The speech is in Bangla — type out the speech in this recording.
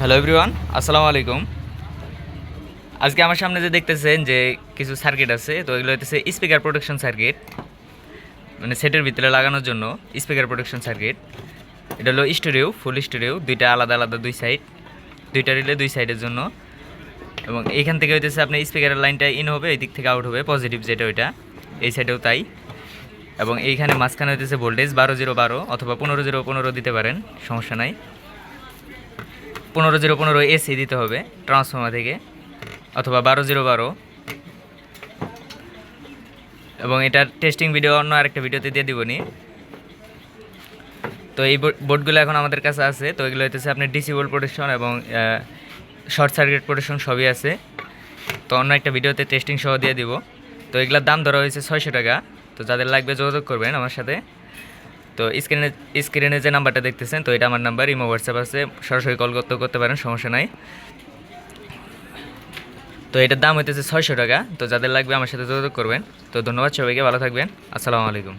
হ্যালো এভরিওয়ান আসসালামু আলাইকুম আজকে আমার সামনে যে দেখতেছেন যে কিছু সার্কিট আছে, তো এগুলো হচ্ছে স্পিকার প্রোটেকশন সার্কিট মানে সেটের ভিতরে লাগানোর জন্য স্পিকার প্রোটেকশন সার্কিট এটা হলো স্টুডিও ফুল স্টুডিও দুইটা আলাদা আলাদা দুই সাইড দুইটা রিলে দুই সাইডের জন্য। এবং এইখান থেকে হইতেছে আপনার স্পিকারের লাইনটা ইন হবে এই দিক থেকে আউট হবে পজিটিভ যেটা ওইটা, এই সাইডেও তাই। এবং এইখানে মাঝখানে হইতেছে ভোল্টেজ বারো জিরো বারো অথবা পনেরো জিরো পনেরো দিতে পারেন, সমস্যা নাই। পনেরো জিরো পনেরো এসি দিতে হবে ট্রান্সফর্মার থেকে, অথবা বারো জিরো বারো। এবং এটার টেস্টিং ভিডিও অন্য আরেকটা ভিডিওতে দিয়ে দিবনি তো এই বোর্ড- বোর্ডগুলো এখন আমাদের কাছে আছে, তো এগুলো হইতেছে আপনার ডিসি বোর্ড প্রোটেকশন এবং শর্ট সার্কিট প্রোটেকশন সবই আছে। তো অন্য একটা ভিডিওতে টেস্টিং সহ দিয়ে দিব। তো এগুলোর দাম ধরা হয়েছে ছয়শো টাকা। তো যাদের লাগবে যোগাযোগ করবেন আমার সাথে। তো স্ক্রিনে স্ক্রিনে যে নাম্বারটা দেখতেছেন, তো এটা আমার নাম্বার ইমো হোয়াটসঅ্যাপ আছে, সরাসরি কল করতে করতে পারেন, সমস্যা নাই। তো এটার দাম হইতেছে ছয়শো টাকা, তো যাদের লাগবে আমার সাথে যোগাযোগ করবেন। তো ধন্যবাদ সবাইকে, ভালো থাকবেন, আসসালামু আলাইকুম।